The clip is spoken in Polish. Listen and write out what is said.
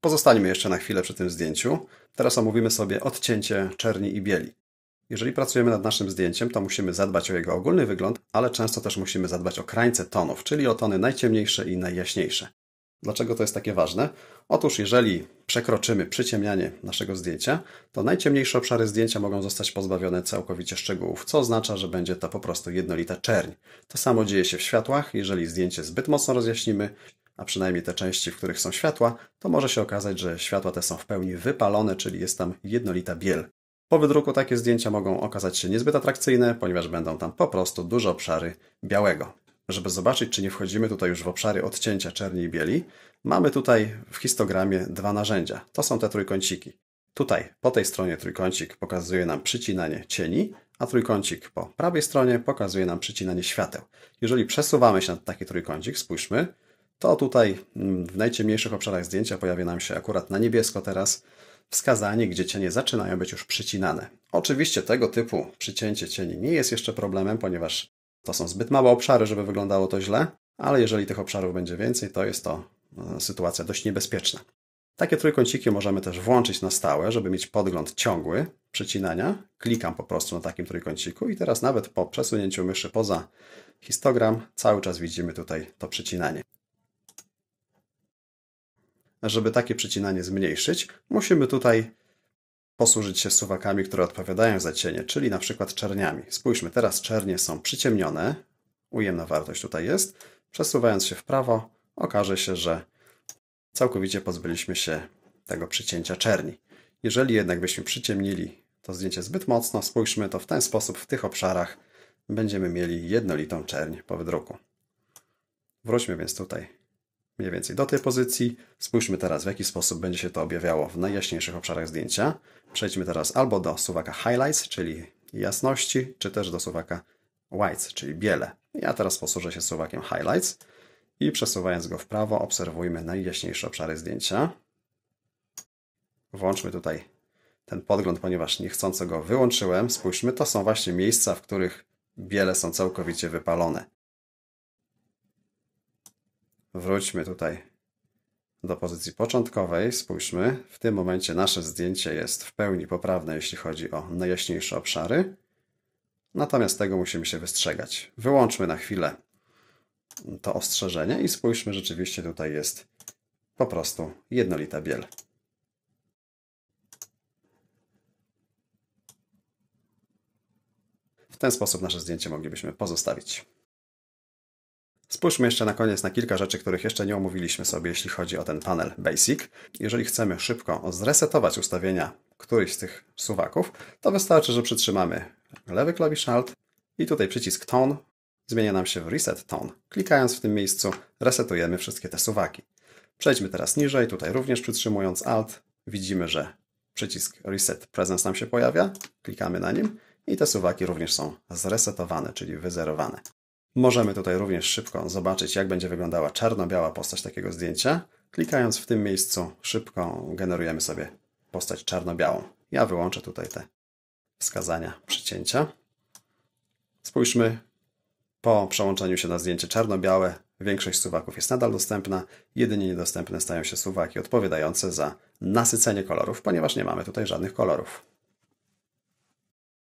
Pozostańmy jeszcze na chwilę przy tym zdjęciu. Teraz omówimy sobie odcięcie czerni i bieli. Jeżeli pracujemy nad naszym zdjęciem, to musimy zadbać o jego ogólny wygląd, ale często też musimy zadbać o krańce tonów, czyli o tony najciemniejsze i najjaśniejsze. Dlaczego to jest takie ważne? Otóż jeżeli przekroczymy przyciemnianie naszego zdjęcia, to najciemniejsze obszary zdjęcia mogą zostać pozbawione całkowicie szczegółów, co oznacza, że będzie to po prostu jednolita czerń. To samo dzieje się w światłach. Jeżeli zdjęcie zbyt mocno rozjaśnimy, a przynajmniej te części, w których są światła, to może się okazać, że światła te są w pełni wypalone, czyli jest tam jednolita biel. Po wydruku takie zdjęcia mogą okazać się niezbyt atrakcyjne, ponieważ będą tam po prostu duże obszary białego. Żeby zobaczyć, czy nie wchodzimy tutaj już w obszary odcięcia czerni i bieli, mamy tutaj w histogramie dwa narzędzia. To są te trójkąciki. Tutaj po tej stronie trójkącik pokazuje nam przycinanie cieni, a trójkącik po prawej stronie pokazuje nam przycinanie świateł. Jeżeli przesuwamy się na taki trójkącik, spójrzmy, to tutaj mm, w najciemniejszych obszarach zdjęcia pojawia nam się akurat na niebiesko teraz wskazanie, gdzie cienie zaczynają być już przycinane. Oczywiście tego typu przycięcie cieni nie jest jeszcze problemem, ponieważ to są zbyt małe obszary, żeby wyglądało to źle, ale jeżeli tych obszarów będzie więcej, to jest to e, sytuacja dość niebezpieczna. Takie trójkąciki możemy też włączyć na stałe, żeby mieć podgląd ciągły przycinania. Klikam po prostu na takim trójkąciku i teraz nawet po przesunięciu myszy poza histogram cały czas widzimy tutaj to przycinanie. Żeby takie przycinanie zmniejszyć, musimy tutaj posłużyć się suwakami, które odpowiadają za cienie, czyli na przykład czerniami. Spójrzmy, teraz czernie są przyciemnione, ujemna wartość tutaj jest. Przesuwając się w prawo, okaże się, że całkowicie pozbyliśmy się tego przycięcia czerni. Jeżeli jednak byśmy przyciemnili to zdjęcie zbyt mocno, spójrzmy, to w ten sposób w tych obszarach będziemy mieli jednolitą czerń po wydruku. Wróćmy więc tutaj mniej więcej do tej pozycji. Spójrzmy teraz, w jaki sposób będzie się to objawiało w najjaśniejszych obszarach zdjęcia. Przejdźmy teraz albo do suwaka Highlights, czyli jasności, czy też do suwaka Whites, czyli biele. Ja teraz posłużę się suwakiem Highlights i przesuwając go w prawo obserwujmy najjaśniejsze obszary zdjęcia. Włączmy tutaj ten podgląd, ponieważ niechcąco go wyłączyłem. Spójrzmy, to są właśnie miejsca, w których biele są całkowicie wypalone. Wróćmy tutaj do pozycji początkowej. Spójrzmy. W tym momencie nasze zdjęcie jest w pełni poprawne, jeśli chodzi o najjaśniejsze obszary. Natomiast tego musimy się wystrzegać. Wyłączmy na chwilę to ostrzeżenie i spójrzmy, rzeczywiście tutaj jest po prostu jednolita biel. W ten sposób nasze zdjęcie moglibyśmy pozostawić. Spójrzmy jeszcze na koniec na kilka rzeczy, których jeszcze nie omówiliśmy sobie, jeśli chodzi o ten panel Basic. Jeżeli chcemy szybko zresetować ustawienia którychś z tych suwaków, to wystarczy, że przytrzymamy lewy klawisz Alt i tutaj przycisk Tone zmienia nam się w Reset Tone. Klikając w tym miejscu resetujemy wszystkie te suwaki. Przejdźmy teraz niżej, tutaj również przytrzymując Alt widzimy, że przycisk Reset Presence nam się pojawia. Klikamy na nim i te suwaki również są zresetowane, czyli wyzerowane. Możemy tutaj również szybko zobaczyć, jak będzie wyglądała czarno-biała postać takiego zdjęcia. Klikając w tym miejscu, szybko generujemy sobie postać czarno-białą. Ja wyłączę tutaj te wskazania przycięcia. Spójrzmy, po przełączeniu się na zdjęcie czarno-białe, większość suwaków jest nadal dostępna. Jedynie niedostępne stają się suwaki odpowiadające za nasycenie kolorów, ponieważ nie mamy tutaj żadnych kolorów.